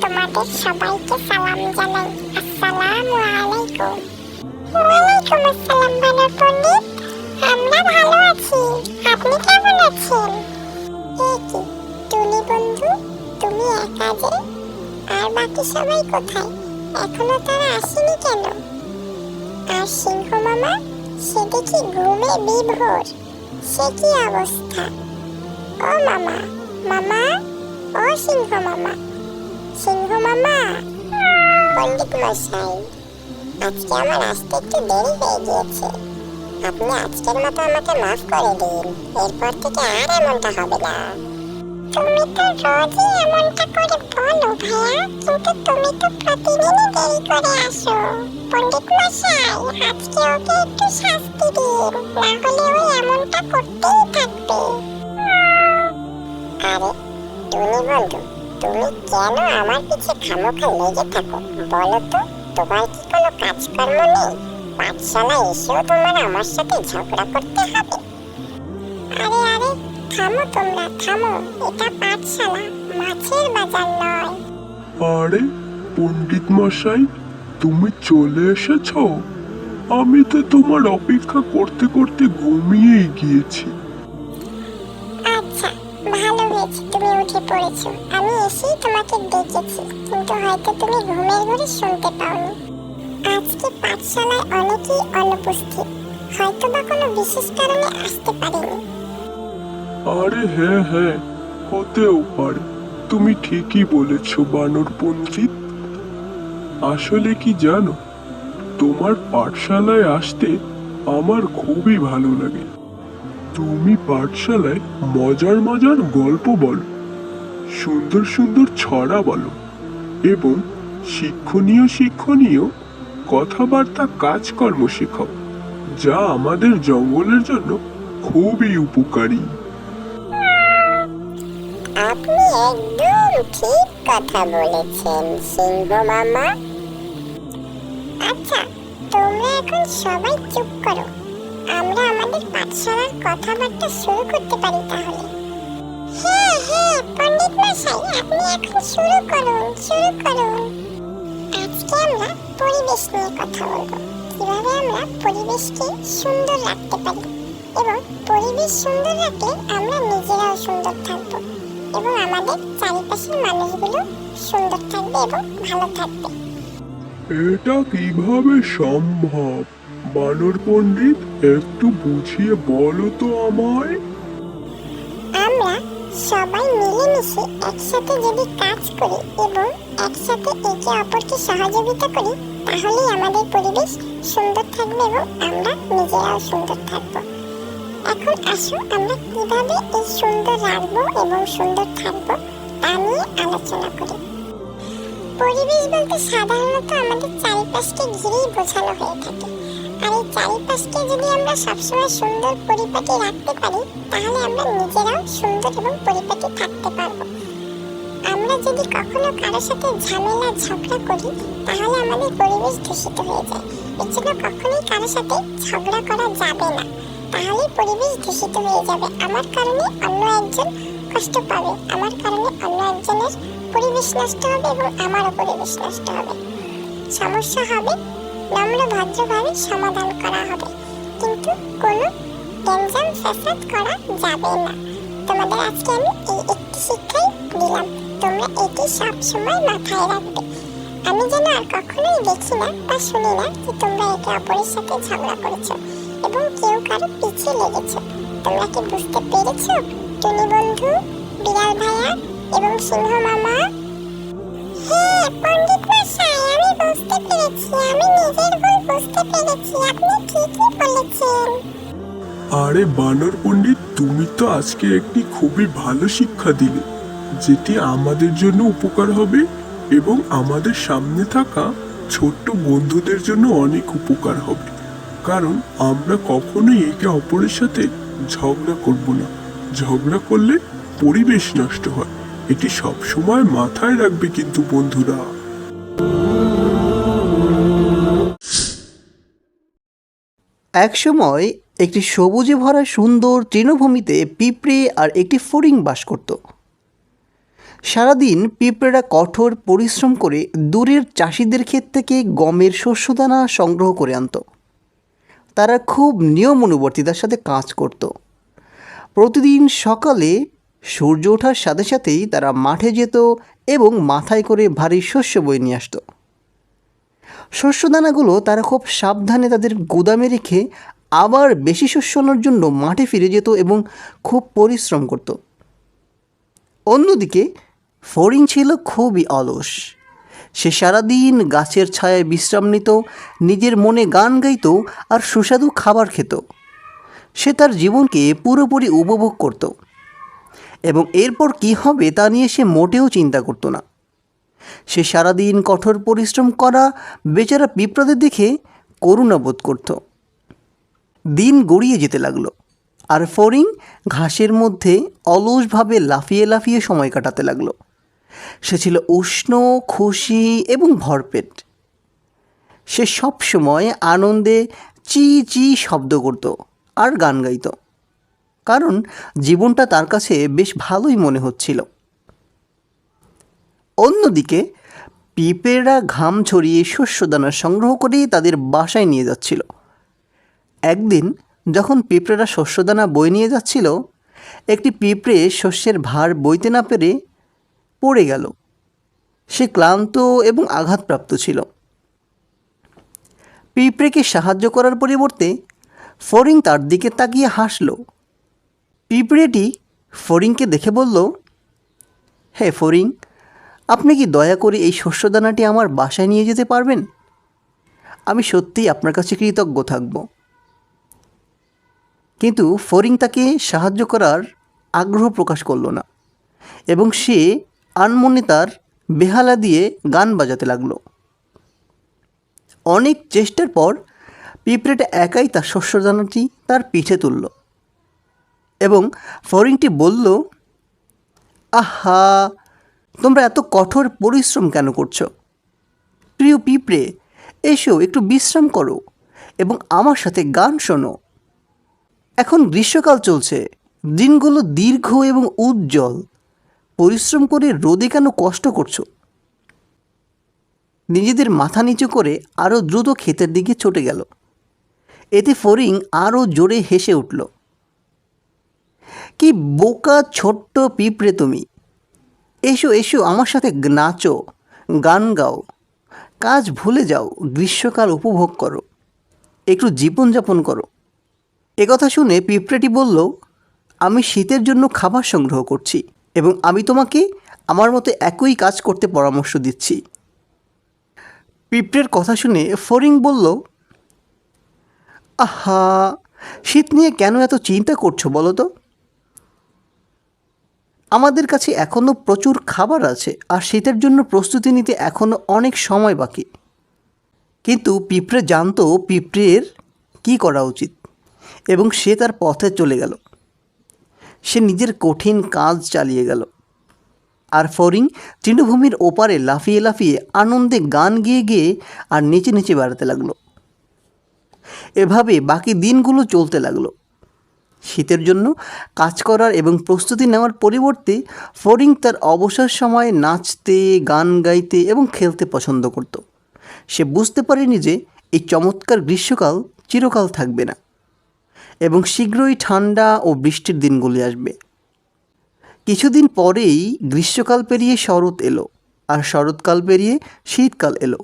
তোমাদের সবাইকে সালাম জানাই। আসসালামু আলাইকুম। ওয়ালাইকুম আসসালাম বানর পণ্ডিত। আমরা ভালো আছি। আপনি কেমন আছেন? এ কি, টুনি বন্ধু? তুমি একা যে? আর বাকি সবাই কোথায়? এখনও তারা আসেনি কেন? আর সিংহ মামা, সে দেখি ঘুমে বিভোর। সে কি অবস্থা? ও মামা মামা, ও সিংহ মামা। সিংহ মামা, পণ্ডিত মশাই, আজকে আমার আসতে একটু দেরি হয়ে গিয়েছে। আপনি আজকের মতো আমাকে মাফ করে দিন। এরপর থেকে আর এমনটা হবে না। তুমি তো রোজই এমনটা করে বলো ভাইয়া, কিন্তু তুমি তো প্রতিদিনই দেরি করে আসো। পণ্ডিত মশাই, আজকে ওকে একটু শাস্তি দিন, না হলে ও এমনটা করতেই থাকবে। আরে, টুনি বন্ধু, তুমি কেন আমার পিছে খামোখা লেগে থাকো? বলো তো, তোমার কি কোনো কাজকর্ম নেই? পাঠশালায় এসেও তোমার আমার সাথে ঝগড়া করতে হবে। আরে আরে থামো তোমরা থামো। এটা পাঠশালা মাছের বাজার নয়। আরে পণ্ডিত মশাই তুমি চলে এসেছ? আমি তো তোমার অপেক্ষা করতে করতে ঘুমিয়েই গিয়েছি। আচ্ছা ভালো হয়েছে তুমি উঠে পড়েছো। আমি এসেই তোমাকে ডেকেছি কিন্তু হয়তো তুমি ঘুমের ঘরে শুনতে পাওনি। আজকে পাঠশালায় অনেকেই অনুপস্থিত হয়তো বা কোনো বিশেষ কারণে আসতে পারেনি। আরে হ্যাঁ হ্যাঁ হতেও পারে। তুমি ঠিকই বলেছ বানর পণ্ডিত আসলে কি জানো, তোমার পাঠশালায় আসতে আমার খুবই ভালো লাগে। তুমি পাঠশালায় মজার মজার গল্প বলো, সুন্দর সুন্দর ছড়া বলো, এবং শিক্ষণীয় শিক্ষণীয় কথাবার্তা কাজকর্ম শেখাও, যা আমাদের জঙ্গলের জন্য খুবই উপকারী। আপনি একদম ঠিক কথা বলেছেন, সিংহ মামা। আচ্ছা তোমরা এখন সবাই চুপ করো। আমরা আমাদের পাঠশালার কথাবার্তা শুরু করতে পারি তাহলে। হ্যাঁ হ্যাঁ পণ্ডিত মশাই, আপনি এখন শুরু করুন শুরু করুন। আজকে আমরা পরিবেশ নিয়ে কথা বলব। কীভাবে আমরা পরিবেশকে সুন্দর রাখতে পারি এবং পরিবেশ সুন্দর রাখলে আমরা নিজেরাও সুন্দর থাকব। এবং আমাদের চারিপাশের মানুষগুলো সুন্দর থাকবে এবং ভালো থাকবে। এটা কীভাবে সম্ভব? বানর পণ্ডিত একটু বুঝিয়ে বলো তো আমায়। আমরা সবাই মিলেমিশে একসাথে যদি কাজ করি এবং একসাথে একে অপরকে সহযোগিতা করি তাহলেই আমাদের পরিবেশ সুন্দর থাকবে এবং আমরা নিজেরাও সুন্দর থাকব। এখন আসো আমরা কীভাবে এই সুন্দর রাখব এবং সুন্দর থাকব তা নিয়ে আলোচনা করি। পরিবেশ বলতে সাধারণত আমাদের চারিপাশকে ঘিরেই বোঝানো হয়ে থাকে। আর এই চারিপাশকে যদি আমরা সবসময় সুন্দর পরিপাটি রাখতে পারি, তাহলে আমরা নিজেরাও সুন্দর এবং পরিপাটি থাকতে পারব। আমরা যদি কখনো কারোর সাথে ঝামেলা, ঝগড়া করি, তাহলে আমাদের পরিবেশ দূষিত হয়ে যায়। এর জন্য কখনোই কারোর সাথে ঝগড়া করা যাবে না। তাহলে পরিবেশ দূষিত হয়ে যাবে। আমার কারণে অন্য একজন কষ্ট পাবে। আমার কারণে অন্য একজনের পরিবেশ নষ্ট হবে এবং আমারও পরিবেশ নষ্ট হবে। সমস্যা হবে, নম্র ভদ্রভাবে সমাধান করা হবে। কিন্তু কোনো গ্যাঞ্জাম ফ্যাসাদ করা যাবে না। তোমাদের আজকে আমি এই একটি শিক্ষাই দিলাম। তোমরা এটি সব সময় মাথায় রাখবে। আমি যেন আর কখনোই দেখি না বা শুনি না যে তোমরা একে অপরের সাথে ঝগড়া করেছ। এবং কেউ কারও পিছিয়ে লেগেছো। তোমরা কি বুঝতে পেরেছ, টুনি বন্ধু, বিড়াল ভাইয়া এবং সিংহ মামা? হ্যাঁ পণ্ডিত মশাই, আমি বুঝতে পেরেছি, আমি নিজের ভুল বুঝতে পেরেছি, আপনি ঠিকই বলেছেন। আরে বানর পণ্ডিত, তুমি তো আজকে একটি খুবই ভালো শিক্ষা দিলে, যেটি আমাদের জন্য উপকার হবে এবং আমাদের সামনে থাকা ছোট্ট বন্ধুদের জন্য অনেক উপকার হবে। কারণ আমরা কখনোই একে অপরের সাথে ঝগড়া করব না। ঝগড়া করলে পরিবেশ নষ্ট হয়। এটি সব সময় মাথায় রাখবে কিন্তু বন্ধুরা। একসময় একটি সবুজে ভরা সুন্দর তৃণভূমিতে পিঁপড়ে আর একটি ফড়িং বাস করত। সারাদিন পিঁপড়েরা কঠোর পরিশ্রম করে দূরের চাষিদের ক্ষেত থেকে গমের শস্যদানা সংগ্রহ করে আনত। তারা খুব নিয়ম অনুবর্তিতার সাথে কাজ করত। প্রতিদিন সকালে সূর্য ওঠার সাথে সাথেই তারা মাঠে যেত এবং মাথায় করে ভারী শস্য বয়ে নিয়ে আসতো। শস্যদানাগুলো তারা খুব সাবধানে তাদের গুদামে রেখে আবার বেশি শস্য আনার জন্য মাঠে ফিরে যেত এবং খুব পরিশ্রম করত। অন্যদিকে ফড়িং ছিল খুবই অলস। সে সারাদিন গাছের ছায়ায় বিশ্রাম নিত, নিজের মনে গান গাইত আর সুস্বাদু খাবার খেত। সে তার জীবনকে পুরোপুরি উপভোগ করত। এবং এরপর কী হবে তা নিয়ে সে মোটেও চিন্তা করতো না। সে সারাদিন কঠোর পরিশ্রম করা, বেচারা পিঁপড়াদের দেখে করুণা বোধ করত। দিন গড়িয়ে যেতে লাগল আর ফরিং ঘাসের মধ্যে অলসভাবে লাফিয়ে লাফিয়ে সময় কাটাতে লাগল। সে ছিল উষ্ণ, খুশি এবং ভরপেট। সে সব সময় আনন্দে চি চি শব্দ করত আর গান গাইত। কারণ জীবনটা তার কাছে বেশ ভালোই মনে হচ্ছিল। অন্যদিকে পিঁপড়েরা ঘাম ছড়িয়ে শস্যদানা সংগ্রহ করে তাদের বাসায় নিয়ে যাচ্ছিল। একদিন যখন পিঁপড়েরা শস্যদানা বয়ে নিয়ে যাচ্ছিল, একটি পিঁপড়ে শস্যের ভার বইতে না পেরে পড়ে গেল। সে ক্লান্ত এবং আঘাতপ্রাপ্ত ছিল। পিঁপড়েকে সাহায্য করার পরিবর্তে ফরিং তার দিকে তাকিয়ে হাসল। পিঁপড়েটি ফড়িংকে দেখে বলল, হে ফরিং আপনি কি দয়া করে এই শস্যদানাটি আমার বাসায় নিয়ে যেতে পারবেন? আমি সত্যিই আপনার কাছে কৃতজ্ঞ থাকব। কিন্তু ফরিং তাকে সাহায্য করার আগ্রহ প্রকাশ করল না এবং সে আনমনে তার বেহালা দিয়ে গান বাজাতে লাগল। অনেক চেষ্টার পর পিঁপড়েটা একাই তার শস্যদানাটি তার পিঠে তুলল এবং ফরিংটি বলল, আহা, তোমরা এত কঠোর পরিশ্রম কেন করছ? প্রিয় পিঁপড়ে, এসো, একটু বিশ্রাম করো এবং আমার সাথে গান শোনো। এখন গ্রীষ্মকাল চলছে, দিনগুলো দীর্ঘ এবং উজ্জ্বল। পরিশ্রম করে রোদে কেন কষ্ট করছ? নিজেদের মাথা নিচু করে আরও দ্রুত ক্ষেতের দিকে ছুটে গেল। এতে ফরিং আরও জোরে হেসে উঠল। কি বোকা ছোট্ট পিঁপড়ে তুমি! এসো এসো, আমার সাথে নাচো, গান গাও, কাজ ভুলে যাও, গ্রীষ্মকাল উপভোগ করো, একটু জীবনযাপন করো। একথা শুনে পিঁপড়েটি বলল, আমি শীতের জন্য খাবার সংগ্রহ করছি। এবং আমি তোমাকে আমার মতো একই কাজ করতে পরামর্শ দিচ্ছি। পিঁপড়ের কথা শুনে ফরিং বলল, আহা, শীত নিয়ে কেন এত চিন্তা করছ বলো তো? আমাদের কাছে এখনও প্রচুর খাবার আছে আর শীতের জন্য প্রস্তুতি নিতে এখনও অনেক সময় বাকি। কিন্তু পিঁপড়ে জানতো পিঁপড়ের কী করা উচিত এবং সে তার পথে চলে গেল। সে নিজের কঠিন কাজ চালিয়ে গেল। আর ফরিং তৃণভূমির ওপারে লাফিয়ে লাফিয়ে আনন্দে গান গেয়ে গিয়ে আর নিচে নিচে বেড়াতে লাগল। এভাবে বাকি দিনগুলো চলতে লাগল। শীতের জন্য কাজ করার এবং প্রস্তুতি নেওয়ার পরিবর্তে ফরিং তার অবসর সময়ে নাচতে, গান গাইতে এবং খেলতে পছন্দ করত। সে বুঝতে পারেনি যে এই চমৎকার গ্রীষ্মকাল চিরকাল থাকবে না। এবং শীঘ্রই ঠান্ডা ও বৃষ্টির দিনগুলি আসবে। কিছুদিন পরেই গ্রীষ্মকাল পেরিয়ে শরৎ এলো, আর শরৎকাল পেরিয়ে শীতকাল এলো।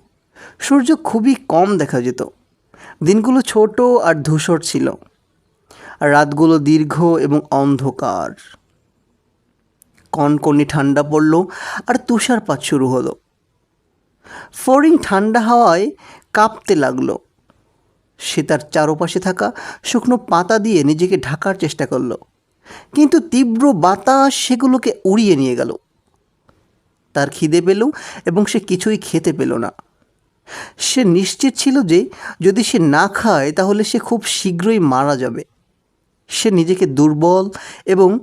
সূর্য খুবই কম দেখা যেত। দিনগুলো ছোট আর ধূসর ছিল। আর রাতগুলো দীর্ঘ এবং অন্ধকার। কনকনে ঠান্ডা পড়ল আর তুষারপাত শুরু হলো। ফরিং ঠান্ডা হাওয়ায় কাঁপতে লাগল। সে তার চারপাশে থাকা শুকনো পাতা দিয়ে নিজেকে ঢাকার চেষ্টা করল। কিন্তু তীব্র বাতাস সেগুলোকে উড়িয়ে নিয়ে গেল। তার খিদে পেল এবং সে কিছুই খেতে পেল না। সে নিশ্চিত ছিল যে যদি সে না খায়, তাহলে সে খুব শীঘ্রই মারা যাবে। সে নিজেকে দুর্বল এবং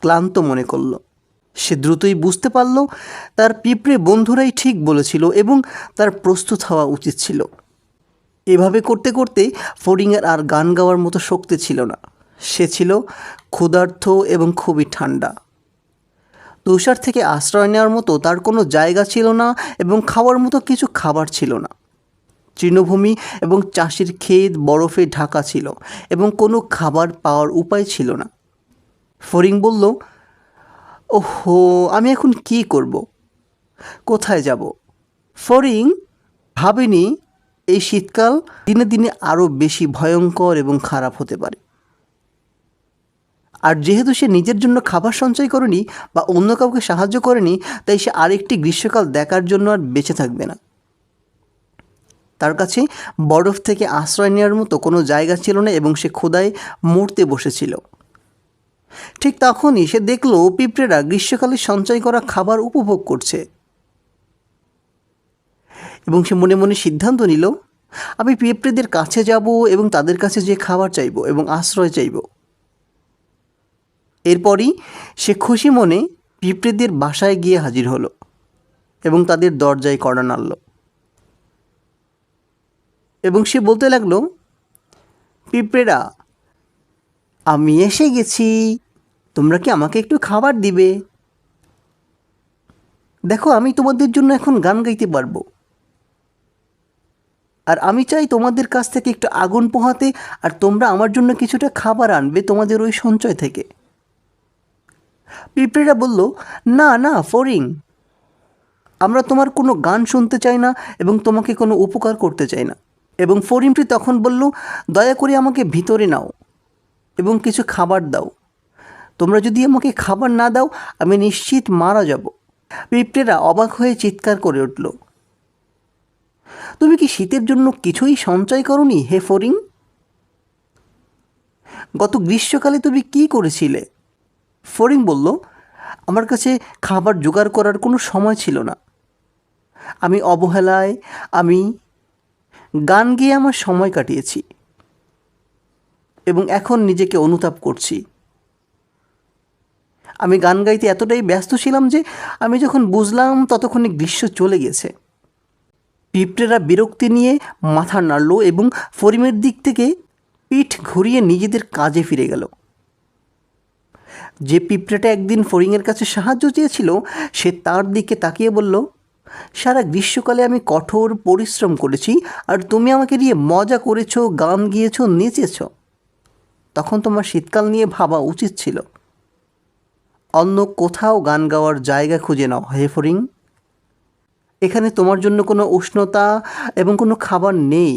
ক্লান্ত মনে করল। সে দ্রুতই বুঝতে পারল, তার পিঁপড়ে বন্ধুরাই ঠিক বলেছিল এবং তার প্রস্তুত হওয়া উচিত ছিল। এভাবে করতে করতে ফড়িংয়ের আর গান গাওয়ার মতো শক্তি ছিল না। সে ছিল ক্ষুধার্থ এবং খুবই ঠান্ডা। তুষার থেকে আশ্রয় নেওয়ার মতো তার কোনো জায়গা ছিল না এবং খাওয়ার মতো কিছু খাবার ছিল না। তৃণভূমি এবং চাষির ক্ষেত বরফে ঢাকা ছিল এবং কোনো খাবার পাওয়ার উপায় ছিল না। ফরিং বলল, ওহো, আমি এখন কি করব? কোথায় যাব? ফরিং ভাবেনি এই শীতকাল দিনে দিনে আরও বেশি ভয়ঙ্কর এবং খারাপ হতে পারে। আর যেহেতু সে নিজের জন্য খাবার সঞ্চয় করেনি বা অন্য কাউকে সাহায্য করেনি, তাই সে আরেকটি গ্রীষ্মকাল দেখার জন্য আর বেঁচে থাকবে না। তার কাছে বরফ থেকে আশ্রয় নেওয়ার মতো কোনো জায়গা ছিল না এবং সে খোদায় মরতে বসেছিল। ঠিক তখনই সে দেখল পিঁপড়েরা গ্রীষ্মকালে সঞ্চয় করা খাবার উপভোগ করছে। এবং সে মনে মনে সিদ্ধান্ত নিল, আমি পিঁপড়েদের কাছে যাব এবং তাদের কাছে যে খাবার চাইব এবং আশ্রয় চাইব। এরপরই সে খুশি মনে পিঁপড়েদের বাসায় গিয়ে হাজির হলো এবং তাদের দরজায় কড়া নাড়ল। এবং সে বলতে লাগল, পিঁপড়েরা, আমি এসে গেছি। তোমরা কি আমাকে একটু খাবার দিবে? দেখো, আমি তোমাদের জন্য এখন গান গাইতে পারব। আর আমি চাই তোমাদের কাছ থেকে একটু আগুন পোহাতে আর তোমরা আমার জন্য কিছুটা খাবার আনবে তোমাদের ওই সঞ্চয় থেকে। পিঁপড়েরা বলল, না না ফরিং আমরা তোমার কোনো গান শুনতে চাই না এবং তোমাকে কোনো উপকার করতে চাই না। এবং ফরিংটি তখন বলল, দয়া করে আমাকে ভিতরে নাও এবং কিছু খাবার দাও। তোমরা যদি আমাকে খাবার না দাও, আমি নিশ্চিত মারা যাব। পিঁপড়েরা অবাক হয়ে চিৎকার করে উঠল। তুমি কি শীতের জন্য কিছুই সঞ্চয় করনি, হে ফরিং গত গ্রীষ্মকালে তুমি কি করেছিলে? ফরিং বলল, আমার কাছে খাবার জোগাড় করার কোনো সময় ছিল না। আমি অবহেলায়, আমি গান গেয়ে আমার সময় কাটিয়েছি এবং এখন নিজেকে অনুতাপ করছি। আমি গান গাইতে এতটাই ব্যস্ত ছিলাম যে আমি যখন বুঝলাম ততক্ষণে গ্রীষ্ম চলে গেছে। পিঁপড়েরা বিরক্তি নিয়ে মাথা নাড়ল এবং ফরিমের দিক থেকে পিঠ ঘুরিয়ে নিজেদের কাজে ফিরে গেল। যে পিঁপড়েটা একদিন ফরিংয়ের কাছে সাহায্য চেয়েছিল, সে তার দিকে তাকিয়ে বলল, সারা গ্রীষ্মকালে আমি কঠোর পরিশ্রম করেছি আর তুমি আমাকে নিয়ে মজা করেছ, গান গিয়েছো, নেচেছ। তখন তোমার শীতকাল নিয়ে ভাবা উচিত ছিল। অন্য কোথাও গান গাওয়ার জায়গা খুঁজে নাও, হে ফরিং এখানে তোমার জন্য কোনো উষ্ণতা এবং কোনো খাবার নেই।